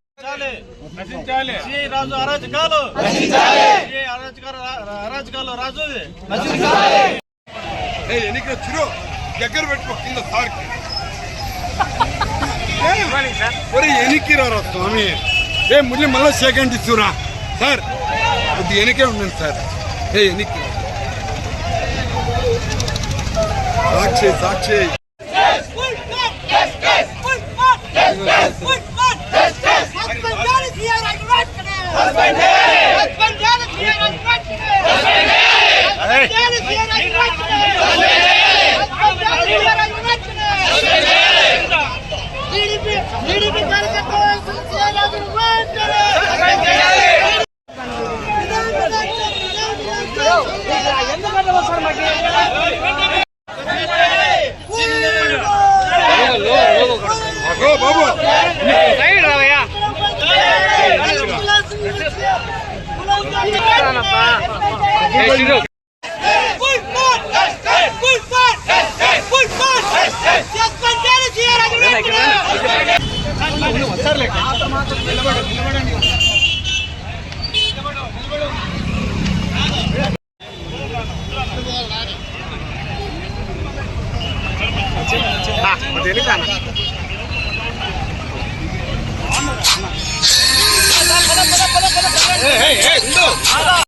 నశించాలి నశించాలి రాజు అరాజకాలు నశించాలి శ్రీ అరాజకాలు అరాజకాలు రాజు నశించాలి ఎన్నిక చిరు దగ్గర పెట్టుకో కింద సార్కి ఒరే ఎనికిరారా స్వామి. ఏ ముళ్ళి మళ్ళీ సెకండ్ ఇస్తురా. సార్ కొద్ది ఎనికే ఉండండి సార్. ఏ ఎనికి సాక్షి సాక్షి TDP Hey, hey, hey, no!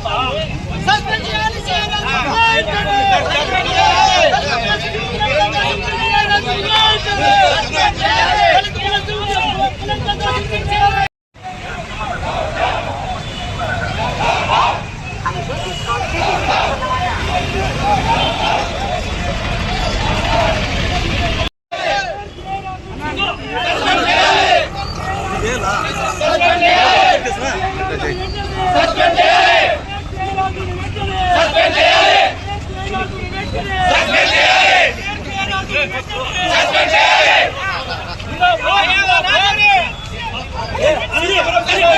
Let's go.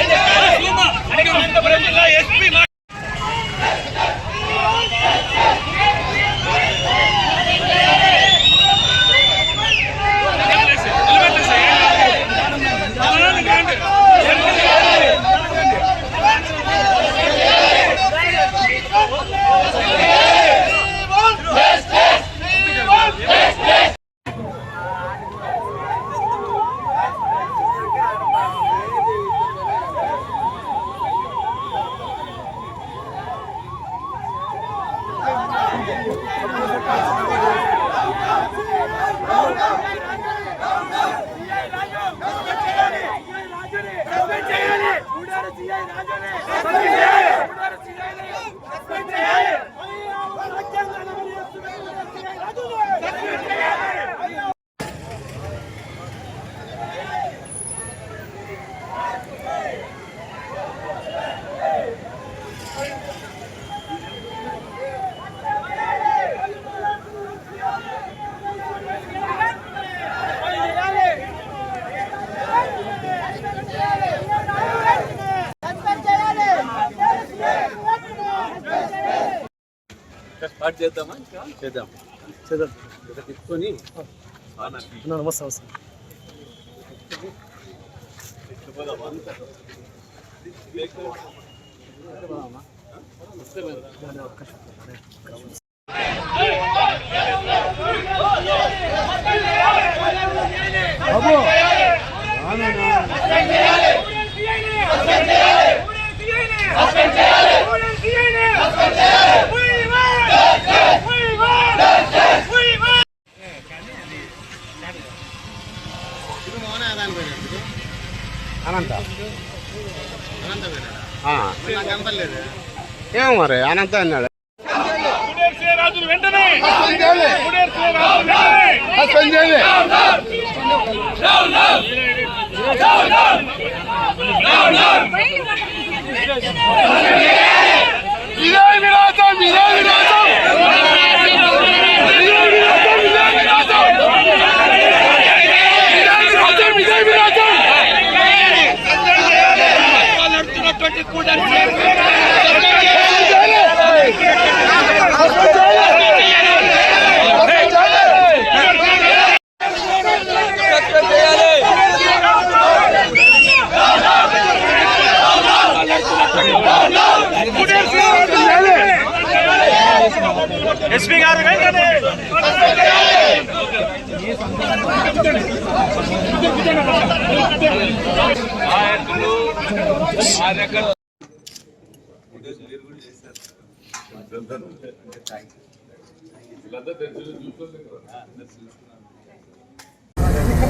Yeah. చేద్దామా? చేద్దాం. చేద్దాం. తిప్పుకొని నమస్తే నమస్తే. అనంత? ఏమో మరి అనంత అన్నాడు. చేయాలి. కోడేరు శ్రీ రాజును వెంటనే సస్పెండ్ చేయాలి ఇదే వినాశం ఇదే వినాశం ఇదే వినాశం ఇదే వినాశం ఇదే వినాశం ఇదే వినాశం కూడా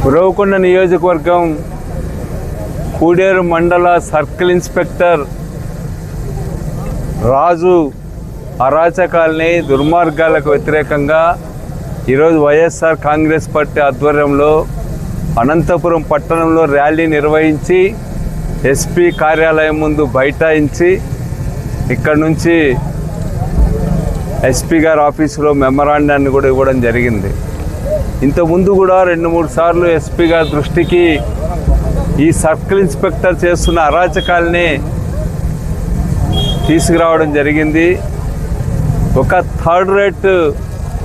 ఉరవకొండ నియోజకవర్గం కూడేరు మండల సర్కిల్ ఇన్స్పెక్టర్ రాజు అరాచకాల్ని దుర్మార్గాలకు వ్యతిరేకంగా ఈరోజు వైఎస్ఆర్ కాంగ్రెస్ పార్టీ ఆధ్వర్యంలో అనంతపురం పట్టణంలో ర్యాలీ నిర్వహించి ఎస్పీ కార్యాలయం ముందు బైఠాయించి ఇక్కడ నుంచి ఎస్పీ గారి ఆఫీసులో మెమరాండాన్ని కూడా ఇవ్వడం జరిగింది. ఇంతకుముందు కూడా రెండు మూడు సార్లు ఎస్పీ గారి దృష్టికి ఈ సర్కిల్ ఇన్స్పెక్టర్ చేస్తున్న అరాచకాల్ని తీసుకురావడం జరిగింది. ఒక థర్డ్ రేట్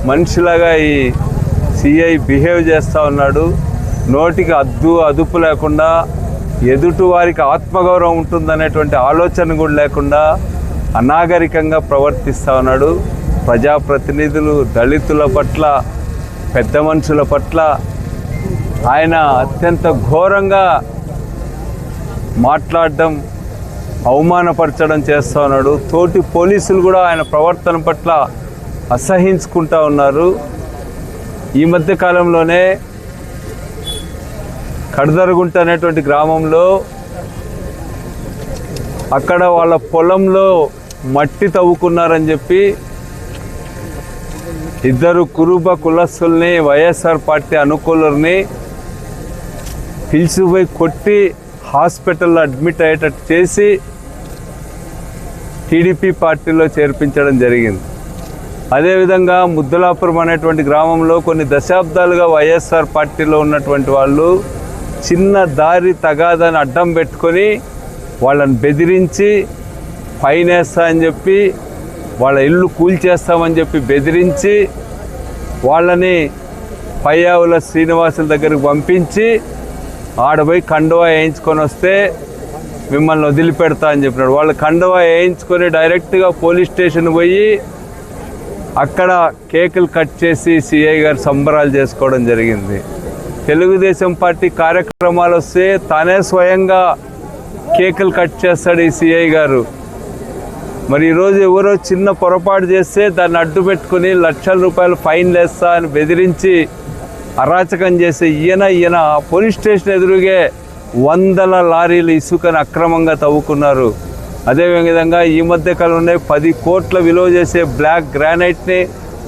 మనిషిలాగా ఈ సిఐ బిహేవ్ చేస్తూ ఉన్నాడు. నోటికి అద్దు అదుపు లేకుండా ఎదుటి వారికి ఆత్మగౌరవం ఉంటుందనేటువంటి ఆలోచన కూడా లేకుండా అనాగరికంగా ప్రవర్తిస్తూ ఉన్నాడు. ప్రజాప్రతినిధులు దళితుల పట్ల పెద్ద మనుషుల పట్ల ఆయన అత్యంత ఘోరంగా మాట్లాడడం అవమానపరచడం చేస్తూ ఉన్నాడు. తోటి పోలీసులు కూడా ఆయన ప్రవర్తన పట్ల అసహించుకుంటా ఉన్నారు. ఈ మధ్య కాలంలోనే కడదరుగుంట అనేటువంటి గ్రామంలో అక్కడ వాళ్ళ పొలంలో మట్టి తవ్వుకున్నారని చెప్పి ఇద్దరు కురుబ కులస్తుల్ని వైఎస్ఆర్ పార్టీ అనుకూలుల్ని పిలిచిపోయి కొట్టి హాస్పిటల్లో అడ్మిట్ అయ్యేటట్టు చేసి టీడీపీ పార్టీలో చేర్పించడం జరిగింది. అదేవిధంగా ముద్దులాపురం అనేటువంటి గ్రామంలో కొన్ని దశాబ్దాలుగా వైఎస్ఆర్ పార్టీలో ఉన్నటువంటి వాళ్ళు చిన్న దారి తగాదని అడ్డం పెట్టుకొని వాళ్ళని బెదిరించి ఫైన్ వేస్తా అని చెప్పి వాళ్ళ ఇల్లు కూల్చేస్తామని చెప్పి బెదిరించి వాళ్ళని పయ్యావుల శ్రీనివాసుల దగ్గరికి పంపించి ఆడపోయి కండువా వేయించుకొని వస్తే మిమ్మల్ని వదిలిపెడతా అని చెప్పినాడు. వాళ్ళు కండువా వేయించుకొని డైరెక్ట్గా పోలీస్ స్టేషన్ పోయి అక్కడ కేకులు కట్ చేసి సిఐ గారు సంబరాలు చేసుకోవడం జరిగింది. తెలుగుదేశం పార్టీ కార్యక్రమాలు వస్తే తానే స్వయంగా కేకులు కట్ చేస్తాడు ఈ సిఐ గారు. మరి ఈరోజు ఎవరో చిన్న పొరపాటు చేస్తే దాన్ని అడ్డు పెట్టుకుని లక్షల రూపాయలు ఫైన్ లేస్తా అని బెదిరించి అరాచకం చేసే ఈయన ఈయన పోలీస్ స్టేషన్ ఎదురుగే వందల లారీలు ఇసుకను అక్రమంగా తవ్వుకున్నారు. అదేవిధంగా ఈ మధ్య కాలంలో పది కోట్ల విలువ చేసే బ్లాక్ గ్రానైట్ని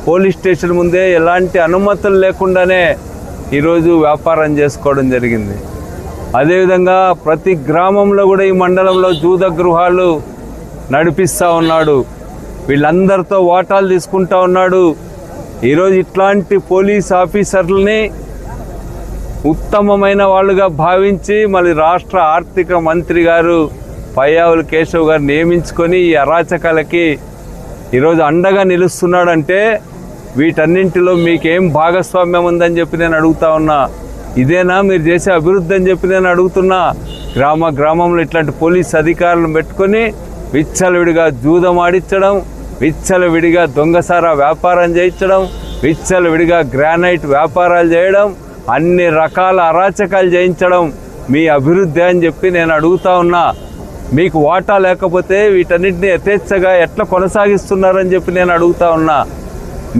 పోలీస్ స్టేషన్ ముందే ఎలాంటి అనుమతులు లేకుండానే ఈరోజు వ్యాపారం చేసుకోవడం జరిగింది. అదేవిధంగా ప్రతి గ్రామంలో కూడా ఈ మండలంలో జూద గృహాలు నడిపిస్తూ ఉన్నాడు. వీళ్ళందరితో వాటాలు తీసుకుంటా ఉన్నాడు. ఈరోజు ఇట్లాంటి పోలీస్ ఆఫీసర్లని ఉత్తమమైన వాళ్ళుగా భావించి మళ్ళీ రాష్ట్ర ఆర్థిక మంత్రి గారు పయ్యావుల కేశవ్ గారు నియమించుకొని ఈ అరాచకాలకి ఈరోజు అండగా నిలుస్తున్నాడంటే వీటన్నింటిలో మీకేం భాగస్వామ్యం ఉందని చెప్పి నేను అడుగుతా ఉన్నా. ఇదేనా మీరు చేసే అభివృద్ధి అని చెప్పి నేను అడుగుతున్నా. గ్రామ గ్రామంలో ఇట్లాంటి పోలీస్ అధికారులను పెట్టుకొని విచ్చలవిడిగా జూదం ఆడించడం విచ్చలవిడిగా దొంగసారా వ్యాపారం చేయించడం విచ్చలవిడిగా గ్రానైట్ వ్యాపారాలు చేయడం అన్ని రకాల అరాచకాలు చేయించడం మీ అభివృద్ధి అని చెప్పి నేను అడుగుతా ఉన్నా. మీకు వాటా లేకపోతే వీటన్నిటిని యథేచ్ఛగా ఎట్లా కొనసాగిస్తున్నారని చెప్పి నేను అడుగుతా ఉన్నా.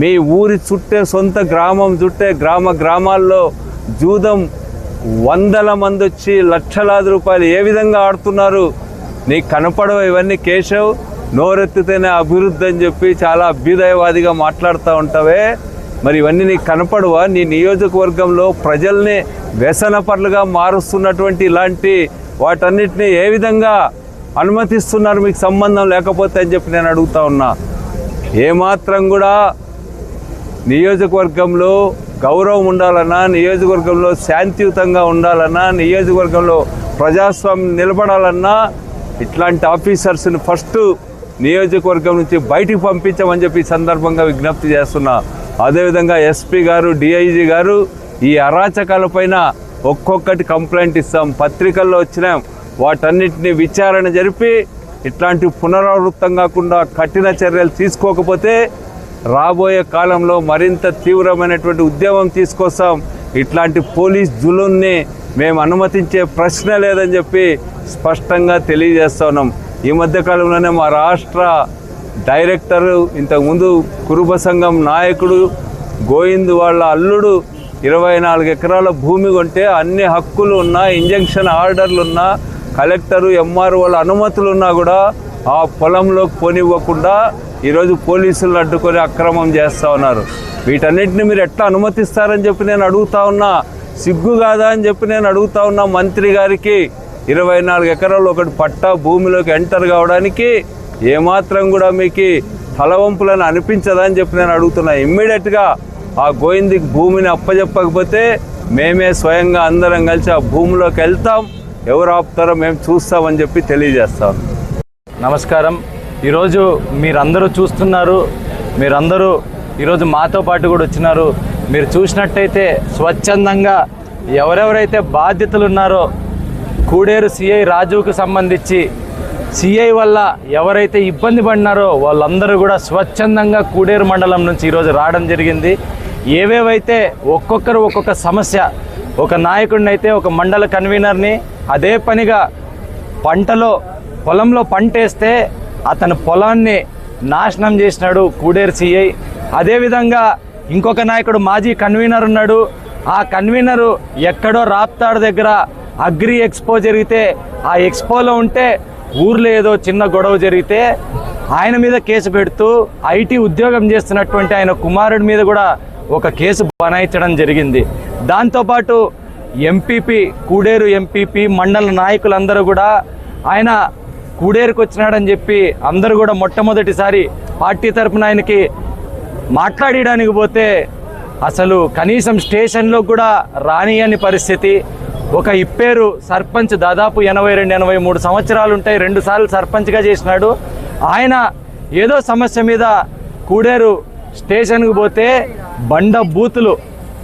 మీ ఊరి చుట్టే సొంత గ్రామం చుట్టే గ్రామ గ్రామాల్లో జూదం వందల మంది వచ్చి లక్షలాది రూపాయలు ఏ విధంగా ఆడుతున్నారు? నీకు కనపడవు ఇవన్నీ కేశవ్. నోరెత్తితేనే అభివృద్ధి అని చెప్పి చాలా అభ్యుదయవాదిగా మాట్లాడుతూ ఉంటావే. మరి ఇవన్నీ నీకు కనపడవా? నీ నియోజకవర్గంలో ప్రజల్ని వ్యసనపరులుగా మారుస్తున్నటువంటి ఇలాంటి వాటన్నిటిని ఏ విధంగా అనుమతిస్తున్నారు? మీకు సంబంధం లేకపోతే అని చెప్పి నేను అడుగుతా ఉన్నా. ఏమాత్రం కూడా నియోజకవర్గంలో గౌరవం ఉండాలన్నా నియోజకవర్గంలో శాంతియుతంగా ఉండాలన్నా నియోజకవర్గంలో ప్రజాస్వామ్యం నిలబడాలన్నా ఇట్లాంటి ఆఫీసర్స్ని ఫస్ట్ నియోజకవర్గం నుంచి బయటికి పంపించమని చెప్పి సందర్భంగా విజ్ఞప్తి చేస్తున్నా. అదేవిధంగా ఎస్పీ గారు డిఐజీ గారు ఈ అరాచకాలపైన ఒక్కొక్కటి కంప్లైంట్ ఇస్తాం. పత్రికల్లో వచ్చినాం వాటన్నిటిని విచారణ జరిపి ఇట్లాంటి పునరావృతం కాకుండా కఠిన చర్యలు తీసుకోకపోతే రాబోయే కాలంలో మరింత తీవ్రమైనటువంటి ఉద్యమం తీసుకొస్తాం. ఇట్లాంటి పోలీస్ జులున్ని మేము అనుమతించే ప్రశ్న లేదని చెప్పి స్పష్టంగా తెలియజేస్తా ఉన్నాం. ఈ మధ్యకాలంలోనే మా రాష్ట్ర డైరెక్టరు ఇంతకుముందు కురుబ సంఘం నాయకుడు గోవింద్ వాళ్ళ అల్లుడు ఇరవై నాలుగు ఎకరాల భూమి కొంటే అన్ని హక్కులు ఉన్నా ఇంజంక్షన్ ఆర్డర్లు ఉన్నా కలెక్టరు ఎంఆర్ఓల అనుమతులు ఉన్నా కూడా ఆ పొలంలోకి పోనివ్వకుండా ఈరోజు పోలీసులను అడ్డుకొని అక్రమం చేస్తూ ఉన్నారు. వీటన్నిటిని మీరు ఎట్లా అనుమతిస్తారని చెప్పి నేను అడుగుతా ఉన్నా. సిగ్గు కాదా అని చెప్పి నేను అడుగుతా ఉన్నా మంత్రి గారికి. ఇరవై నాలుగు ఎకరాలు ఒకటి పట్టా భూమిలోకి ఎంటర్ కావడానికి ఏమాత్రం కూడా మీకు తలవంపులను అనిపించదా అని చెప్పి నేను అడుగుతున్నా. ఇమ్మీడియట్గా ఆ గోయిందికి భూమిని అప్పచెప్పకపోతే మేమే స్వయంగా అందరం కలిసి ఆ భూమిలోకి వెళ్తాం. ఎవరు ఆపుతారో మేము చూస్తామని చెప్పి తెలియజేస్తాం. నమస్కారం. ఈరోజు మీరందరూ చూస్తున్నారు. మీరందరూ ఈరోజు మాతో పాటు కూడా వచ్చినారు. మీరు చూసినట్టయితే స్వచ్ఛందంగా ఎవరెవరైతే బాధ్యతలు ఉన్నారో కూడేరు సిఐ రాజుకు సంబంధించి సిఐ వల్ల ఎవరైతే ఇబ్బంది పడినారో వాళ్ళందరూ కూడా స్వచ్ఛందంగా కూడేరు మండలం నుంచి ఈరోజు రావడం జరిగింది. ఏవేవైతే ఒక్కొక్కరు ఒక్కొక్క సమస్య ఒక నాయకుడిని అయితే ఒక మండల కన్వీనర్ని అదే పనిగా పంటలో పొలంలో పంట వేస్తే అతని పొలాన్ని నాశనం చేసినాడు కూడేరు సిఐ అదేవిధంగా ఇంకొక నాయకుడు మాజీ కన్వీనర్ ఉన్నాడు. ఆ కన్వీనరు ఎక్కడో రాప్తాడు దగ్గర అగ్రి ఎక్స్పో జరిగితే ఆ ఎక్స్పోలో ఉంటే ఊర్లో ఏదో చిన్న గొడవ జరిగితే ఆయన మీద కేసు పెడుతూ ఐటీ ఉద్యోగం చేస్తున్నటువంటి ఆయన కుమారుడి మీద కూడా ఒక కేసు బనాయించడం జరిగింది. దాంతోపాటు ఎంపీపీ కూడేరు ఎంపీపీ మండల నాయకులందరూ కూడా ఆయన కూడేరుకు వచ్చినాడని చెప్పి అందరూ కూడా మొట్టమొదటిసారి పార్టీ తరపున ఆయనకి మాట్లాడడానికి పోతే అసలు కనీసం స్టేషన్లో కూడా రానియని పరిస్థితి. ఒక ఇప్పేరు సర్పంచ్ దాదాపు ఎనభై రెండు ఎనభై మూడు సంవత్సరాలు ఉంటాయి రెండు సార్లు సర్పంచ్గా చేసినాడు. ఆయన ఏదో సమస్య మీద కూడేరు స్టేషన్కి పోతే బండ బూతులు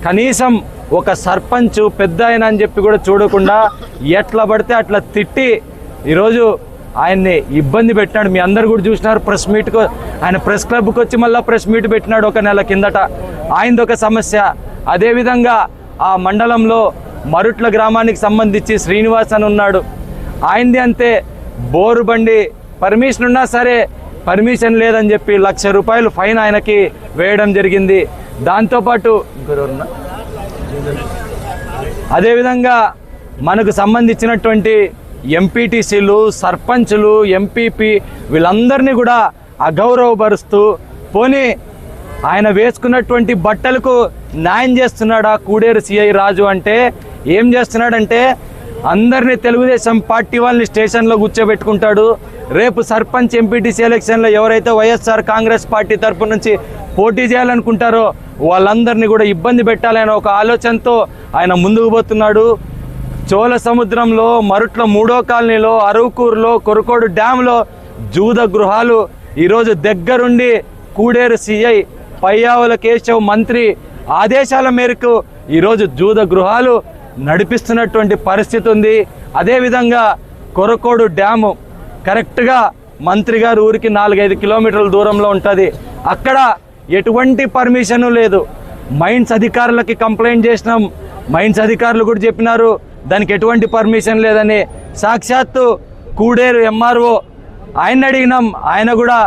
కనీసం ఒక సర్పంచ్ పెద్ద ఆయన అని చెప్పి కూడా చూడకుండా ఎట్లా పడితే అట్లా తిట్టి ఈరోజు ఆయన్ని ఇబ్బంది పెట్టినాడు. మీ అందరు కూడా చూసినారు ప్రెస్ మీట్కు. ఆయన ప్రెస్ క్లబ్కి వచ్చి మళ్ళీ ప్రెస్ మీట్ పెట్టినాడు ఒక నెల కిందట. ఆయనది ఒక సమస్య. అదేవిధంగా ఆ మండలంలో మరుట్ల గ్రామానికి సంబంధించి శ్రీనివాస్ అని ఉన్నాడు. ఆయనది అంతే. బోరు బండి. పర్మిషన్ ఉన్నా సరే పర్మిషన్ లేదని చెప్పి లక్ష రూపాయలు ఫైన్ ఆయనకి వేయడం జరిగింది. దాంతోపాటు అదేవిధంగా మనకు సంబంధించినటువంటి ఎంపీటీసీలు సర్పంచులు ఎంపీపీ వీళ్ళందరినీ కూడా అగౌరవపరుస్తూ పోనీ ఆయన వేసుకున్నటువంటి బట్టలకు న్యాయం చేస్తున్నాడా? కూడేరు సిఐ రాజు అంటే ఏం చేస్తున్నాడంటే అందరినీ తెలుగుదేశం పార్టీ వాళ్ళని స్టేషన్లో కూర్చోబెట్టుకుంటాడు. రేపు సర్పంచ్ ఎంపీటీసీ ఎలక్షన్లో ఎవరైతే వైఎస్ఆర్ కాంగ్రెస్ పార్టీ తరపు నుంచి పోటీ చేయాలనుకుంటారో వాళ్ళందరినీ కూడా ఇబ్బంది పెట్టాలనే ఒక ఆలోచనతో ఆయన ముందుకు పోతున్నాడు. చోళ సముద్రంలో మరుట్ల మూడో కాలనీలో అరవుకూరులో కొరకోడు డ్యాంలో జూద గృహాలు ఈరోజు దగ్గరుండి కూడేరు సిఐ పయ్యావుల కేశవ్ మంత్రి ఆదేశాల మేరకు ఈరోజు జూద గృహాలు నడిపిస్తున్నటువంటి పరిస్థితి ఉంది. అదేవిధంగా కొరకోడు డ్యాము కరెక్ట్గా మంత్రి గారు ఊరికి నాలుగైదు కిలోమీటర్ల దూరంలో ఉంటుంది. అక్కడ ఎటువంటి పర్మిషను లేదు. మైన్స్ అధికారులకి కంప్లైంట్ చేసినాం. మైన్స్ అధికారులు కూడా చెప్పినారు దానికి ఎటువంటి పర్మిషన్ లేదని. సాక్షాత్తు కూడేరు ఎంఆర్ఓ ఆయన అడిగినాం. ఆయన కూడా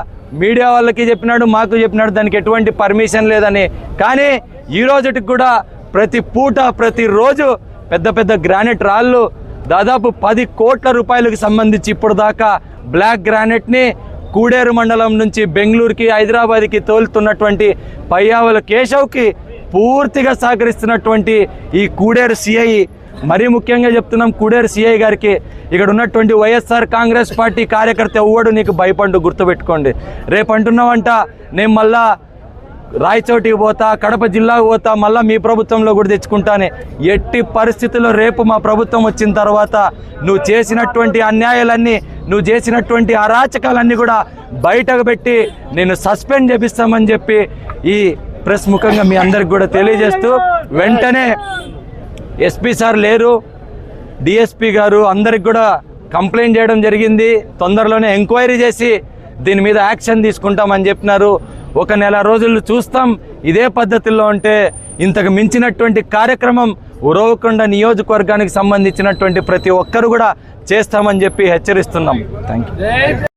మీడియా వాళ్ళకి చెప్పినాడు మాకు చెప్పినాడు దానికి ఎటువంటి పర్మిషన్ లేదని. కానీ ఈ రోజుటికి కూడా ప్రతి పూట ప్రతిరోజు పెద్ద పెద్ద గ్రానైట్ రాళ్ళు దాదాపు పది కోట్ల రూపాయలకు సంబంధించి ఇప్పుడు దాకా బ్లాక్ గ్రానైట్ని కూడేరు మండలం నుంచి బెంగళూరుకి హైదరాబాద్కి తోలుతున్నటువంటి పయ్యావల కేశవ్కి పూర్తిగా సహకరిస్తున్నటువంటి ఈ కూడేరు సిఐ. మరీ ముఖ్యంగా చెప్తున్నాం కూడేరు సిఐ గారికి. ఇక్కడ ఉన్నటువంటి వైఎస్ఆర్ కాంగ్రెస్ పార్టీ కార్యకర్త ఎవ్వడు నీకు భయపండు గుర్తుపెట్టుకోండి. రేపు అంటున్నావంట నేను మళ్ళా రాయచోటికి పోతా కడప జిల్లాకు పోతా మళ్ళీ మీ ప్రభుత్వంలో కూడా తెచ్చుకుంటానే. ఎట్టి పరిస్థితుల్లో రేపు మా ప్రభుత్వం వచ్చిన తర్వాత నువ్వు చేసినటువంటి అన్యాయాలన్నీ నువ్వు చేసినటువంటి అరాచకాలన్నీ కూడా బయటకు పెట్టి నేను సస్పెండ్ చేపిస్తామని చెప్పి ఈ ప్రెస్ ముఖంగా మీ అందరికి కూడా తెలియజేస్తూ వెంటనే ఎస్పీ సార్ లేరు. డిఎస్పీ గారు అందరికి కూడా కంప్లైంట్ చేయడం జరిగింది. తొందరలోనే ఎంక్వైరీ చేసి దీని మీద యాక్షన్ తీసుకుంటామని చెప్పినారు. ఒక నెల రోజులు చూస్తాం. ఇదే పద్ధతిలో ఉంటే ఇంతకు మించినటువంటి కార్యక్రమం ఉరవకొండ నియోజకవర్గానికి సంబంధించినటువంటి ప్రతి ఒక్కరు కూడా చేస్తామని చెప్పి హెచ్చరిస్తున్నాం. Thank you